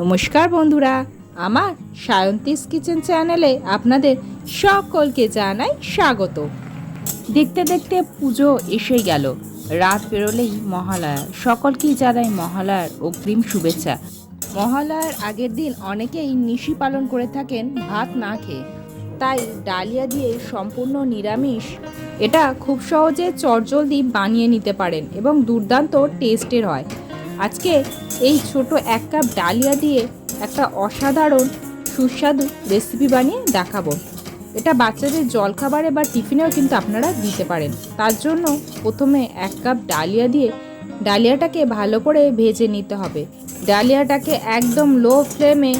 নমস্কার বন্ধুরা, আমার সায়ন্তিস কিচেন চ্যানেলে আপনাদের সকলকে জানাই স্বাগত। দেখতে দেখতে পুজো এসে গেল, রাত পেরোলেই মহালয়া, সকলকেই জানাই মহালয়ার অগ্রিম শুভেচ্ছা। মহালয়ার আগের দিন অনেকেই নিশি পালন করে থাকেন ভাত না খেয়ে। তাই ডালিয়া দিয়ে সম্পূর্ণ নিরামিষ, এটা খুব সহজে চটজলদি বানিয়ে নিতে পারেন এবং দুর্দান্ত টেস্টের হয়। আজকে এই ছোট এক কাপ ডালিয়া দিয়ে একটা অসাধারণ সুস্বাদু রেসিপি বানিয়ে দেখাবো। এটা বাচ্চাদের জলখাবারে বা টিফিনেও কিন্তু আপনারা দিতে পারেন। তার জন্য প্রথমে এক কাপ ডালিয়া দিয়ে ডালিয়াটাকে ভালো করে ভেজে নিতে হবে। ডালিয়াটাকে একদম লো ফ্লেমে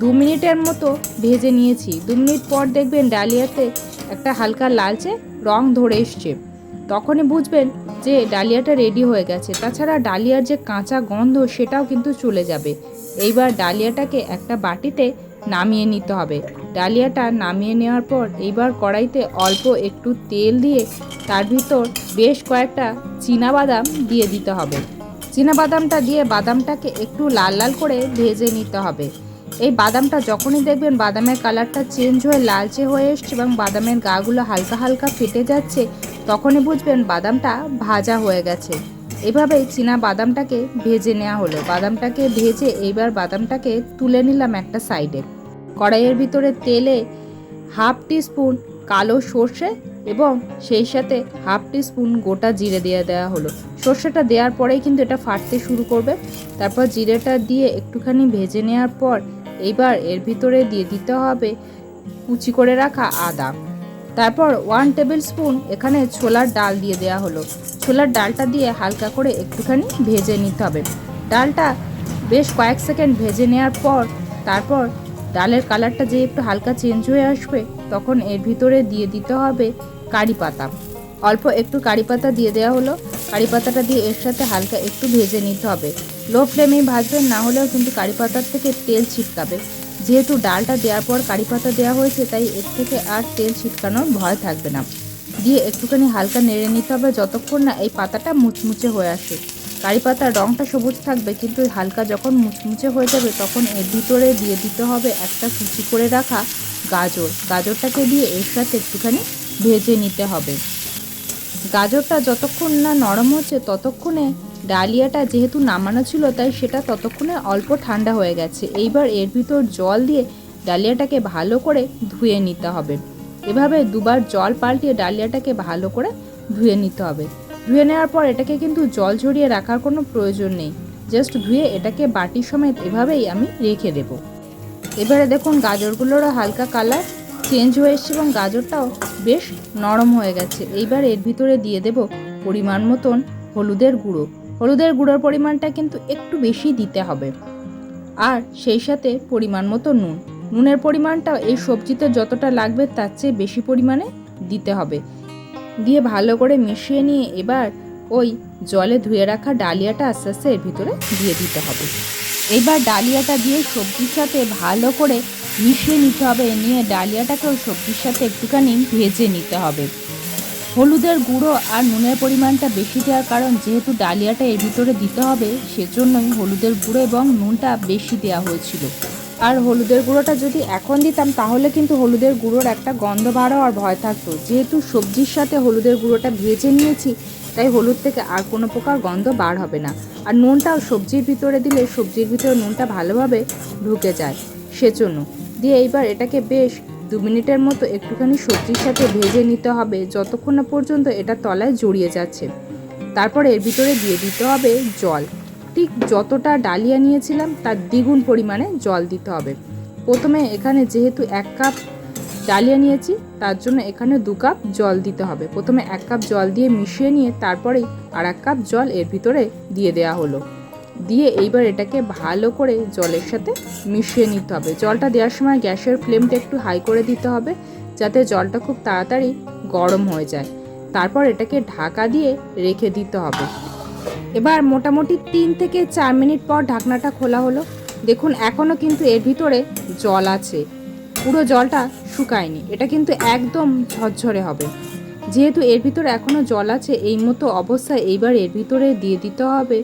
দু মিনিটের মতো ভেজে নিয়েছি। দু মিনিট পর দেখবেন ডালিয়াতে একটা হালকা লালচে রং ধরে এসছে। তখনই বুঝবেন যে ডালিয়াটা রেডি হয়ে গেছে, তাছাড়া ডালিয়ার যে কাঁচা গন্ধ সেটাও কিন্তু চলে যাবে। এইবার ডালিয়াটাকে একটা বাটিতে নামিয়ে নিতে হবে। ডালিয়াটা নামিয়ে নেওয়ার পর এইবার কড়াইতে অল্প একটু তেল দিয়ে তার ভিতর বেশ কয়েকটা বাদাম দিয়ে দিতে হবে। বাদামটা দিয়ে বাদামটাকে একটু লাল লাল করে ভেজে নিতে হবে। এই বাদামটা যখনই দেখবেন বাদামের কালারটা চেঞ্জ হয়ে লালচে হয়ে এসছে এবং বাদামের গাগুলো হালকা হালকা ফেটে যাচ্ছে তখনই বুঝবেন বাদামটা ভাজা হয়ে গেছে। এভাবেই চীনা বাদামটাকে ভেজে নেওয়া হলো। বাদামটাকে ভেজে এইবার বাদামটাকে তুলে নিলাম একটা সাইডে। কড়াইয়ের ভিতরে তেলে হাফ স্পুন কালো সর্ষে এবং সেই সাথে হাফ স্পুন গোটা জিরে দিয়ে দেওয়া হলো। সর্ষেটা দেওয়ার পরেই কিন্তু এটা ফাটতে শুরু করবে। তারপর জিরেটা দিয়ে একটুখানি ভেজে নেওয়ার পর এইবার এর ভিতরে দিয়ে দিতে হবে কুচি করে রাখা আদা। তারপর ওয়ান টেবিল স্পুন এখানে ছোলার ডাল দিয়ে দেওয়া হলো। ছোলার ডালটা দিয়ে হালকা করে একটুখানি ভেজে নিতে হবে। ডালটা বেশ কয়েক সেকেন্ড ভেজে নেওয়ার পর, তারপর ডালের কালারটা যে একটু হালকা চেঞ্জ হয়ে আসবে, তখন এর ভিতরে দিয়ে দিতে হবে কারি পাতা। অল্প একটু কারি পাতা দিয়ে দেওয়া হলো। কারি পাতাটা দিয়ে এর সাথে হালকা একটু ভেজে নিতে হবে। লো ফ্লেমেই ভাজবেন, না হলেও কিন্তু কারি পাতার থেকে তেল ছিটকাবে। যেহেতু ডালটা দেওয়ার পর কারি পাতা দেওয়া হয়েছে, তাই এর থেকে আর তেল ছিটকানোর ভয় থাকবে না। দিয়ে একটুখানি হালকা নেড়ে নিতে হবে যতক্ষণ না এই পাতাটা মুচমুচে হয়ে আসে। কারি পাতার রঙটা সবুজ থাকবে, কিন্তু হালকা যখন মুচমুচে হয়ে যাবে তখন এর ভিতরে দিয়ে দিতে হবে একটা কুচি করে রাখা গাজর। গাজরটাকে দিয়ে এর সাথে একটুখানি ভেজে নিতে হবে। গাজরটা যতক্ষণ না নরম হচ্ছে, ততক্ষণে ডালিয়াটা যেহেতু নামানো ছিল, তাই সেটা ততক্ষণে অল্প ঠান্ডা হয়ে গেছে। এইবার এর ভিতর জল দিয়ে ডালিয়াটাকে ভালো করে ধুয়ে নিতে হবে। এভাবে দুবার জল পাল্টিয়ে ডালিয়াটাকে ভালো করে ধুয়ে নিতে হবে। ধুয়ে নেওয়ার পর এটাকে কিন্তু জল ঝরিয়ে রাখার কোনো প্রয়োজন নেই। জাস্ট ধুয়ে এটাকে বাটি সমেত এভাবেই আমি রেখে দেব। এবারে দেখুন গাজরগুলোরও হালকা কালার চেঞ্জ হয়ে এসছে এবং গাজরটাও বেশ নরম হয়ে গেছে। এইবার এর ভিতরে দিয়ে দেব পরিমাণ মতন হলুদের গুঁড়ো। হলুদের গুঁড়োর পরিমাণটা কিন্তু একটু বেশি দিতে হবে। আর সেই সাথে পরিমাণ মতো নুন। নুনের পরিমাণটা এই সবজিতে যতটা লাগবে তার চেয়ে বেশি পরিমাণে দিতে হবে। দিয়ে ভালো করে মিশিয়ে নিয়ে এবার ওই জলে ধুয়ে রাখা ডালিয়াটা আস্তে আস্তে এর ভিতরে দিয়ে দিতে হবে। এবার ডালিয়াটা দিয়ে সবজির সাথে ভালো করে মিশিয়ে নিতে হবে নিয়ে ডালিয়াটাকেও সবজির সাথে একটুখানি ভেজে নিতে হবে। হলুদের গুঁড়ো আর নুনের পরিমাণটা বেশি দেওয়ার কারণ যেহেতু ডালিয়াটা এর ভিতরে দিতে হবে, সেজন্যই হলুদের গুঁড়ো এবং নুনটা বেশি দেওয়া হয়েছিল। আর হলুদের গুঁড়োটা যদি এখন দিতাম, তাহলে কিন্তু হলুদের গুঁড়োর একটা গন্ধ বার হওয়ার ভয় থাকতো। যেহেতু সবজির সাথে হলুদের গুঁড়োটা ভেজে নিয়েছি, তাই হলুদ থেকে আর কোনো প্রকার গন্ধ বার হবে না। আর নুনটাও সবজির ভিতরে দিলে সবজির ভিতরে নুনটা ভালোভাবে ঢুকে যায়, সেজন্য। দিয়ে এইবার এটাকে বেশ দু মিনিটের মতো একটুখানি সবজির সাথে ভেজে নিতে হবে, যতক্ষণ না পর্যন্ত এটা তলায় জড়িয়ে যাচ্ছে। তারপর এর ভিতরে দিয়ে দিতে হবে জল। ঠিক যতটা ডালিয়া নিয়েছিলাম, তার দ্বিগুণ পরিমাণে জল দিতে হবে। প্রথমে এখানে যেহেতু এক কাপ ডালিয়া নিয়েছি, তার জন্য এখানে দু কাপ জল দিতে হবে। প্রথমে এক কাপ জল দিয়ে মিশিয়ে নিয়ে, তারপরেই আর এক কাপ জল এর ভিতরে দিয়ে দেওয়া হলো। দিয়ে এইবার এটাকে ভালো করে জলের সাথে মিশিয়ে নিতে হবে। জলটা দেওয়ার সময় গ্যাসের ফ্লেমটা একটু হাই করে দিতে হবে যাতে জলটা খুব তাড়াতাড়ি গরম হয়ে যায়। তারপর এটাকে ঢাকা দিয়ে রেখে দিতে হবে। এবার মোটামুটি তিন থেকে চার মিনিট পর ঢাকনাটা খোলা হলো। দেখুন এখনও কিন্তু এর ভিতরে জল আছে। পুরো জলটা শুকায়নি। এটা কিন্তু একদম ঝরঝরে হবে। যেহেতু এর ভিতরে এখনও জল আছে, এই মতো অবস্থায় এইবার এর ভিতরে দিয়ে দিতে হবে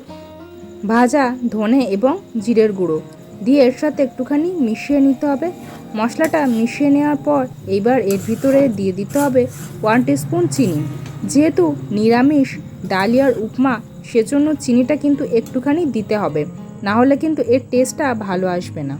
ভাজা, ধনে এবং জিরের গুঁড়ো। দিয়ে এর সাথে একটুখানি মিশিয়ে নিতে হবে। মশলাটা মিশিয়ে নেওয়ার পর এইবার এর ভিতরে দিয়ে দিতে হবে ওয়ান স্পুন চিনি। যেহেতু নিরামিষ ডালিয়ার উপমা, সেজন্য চিনিটা কিন্তু একটুখানি দিতে হবে। না হলে কিন্তু এর টেস্টটা ভালো আসবে না।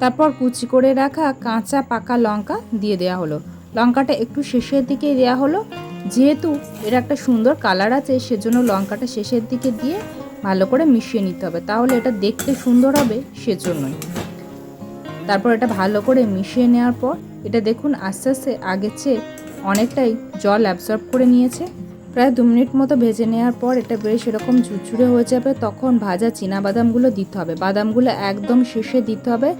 তারপর কুচি করে রাখা কাঁচা পাকা লঙ্কা দিয়ে দেওয়া হলো। লঙ্কাটা একটু শেষের দিকে দেওয়া হলো। যেহেতু এর একটা সুন্দর কালার আছে, সেজন্য লঙ্কাটা শেষের দিকে দিয়ে ভালো করে মিশিয়ে নিতে হবে। তাহলে এটা দেখতে সুন্দর হবে সেজন্যই। তারপর এটা ভালো করে মিশিয়ে নেওয়ার পর, এটা দেখুন আস্তে আস্তে আগের চেয়ে অনেকটাই জল অ্যাবজর্ব করে নিয়েছে। প্রায় দু মিনিট মতো ভেজে নেওয়ার পর এটা বেশ এরকম ঝুরঝুরে হয়ে যাবে, তখন ভাজা চীনা বাদামগুলো দিতে হবে। বাদামগুলো একদম শেষে দিতে হবে।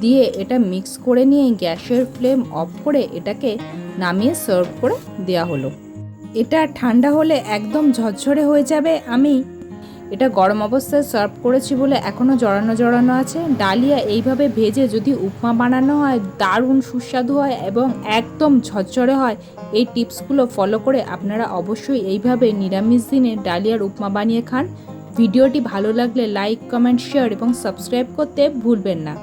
দিয়ে এটা মিক্স করে নিয়ে গ্যাসের ফ্লেম অফ করে এটাকে নামিয়ে সার্ভ করে দেওয়া হলো। এটা ঠান্ডা হলে একদম ঝরঝরে হয়ে যাবে। আমি এটা গরম অবস্থায় সার্ভ করেছি বলে এখনও জড়ানো জড়ানো আছে। ডালিয়া এইভাবে ভেজে যদি উপমা বানানো হয়, দারুণ সুস্বাদু হয় এবং একদম ঝরঝরে হয়, এই টিপসগুলো ফলো করে আপনারা অবশ্যই এইভাবে নিরামিষ দিনে ডালিয়ার উপমা বানিয়ে খান। ভিডিওটি ভালো লাগলে লাইক, কমেন্ট, শেয়ার এবং সাবস্ক্রাইব করতে ভুলবেন না।